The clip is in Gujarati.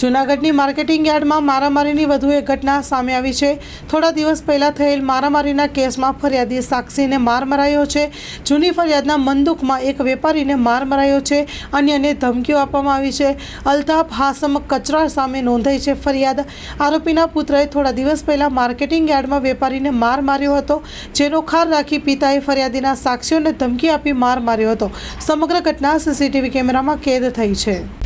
જૂનાગઢની માર્કેટિંગ યાર્ડમાં મારામારીની વધુ એક ઘટના સામે આવી છે. થોડા દિવસ પહેલાં થયેલ મારામારીના કેસમાં ફરિયાદી સાક્ષીને માર મરાયો છે. જૂની ફરિયાદના મંદુકમાં એક વેપારીને માર મરાયો છે. અન્યને ધમકીઓ આપવામાં આવી છે. અલ્તાફ હાસમ કચરા સામે નોંધાઈ છે ફરિયાદ. આરોપીના પુત્રએ થોડા દિવસ પહેલાં માર્કેટિંગ યાર્ડમાં વેપારીને માર માર્યો હતો. જેનો ખાર રાખી પિતાએ ફરિયાદીના સાક્ષીઓને ધમકી આપી માર માર્યો હતો. સમગ્ર ઘટના સીસીટીવી કેમેરામાં કેદ થઈ છે.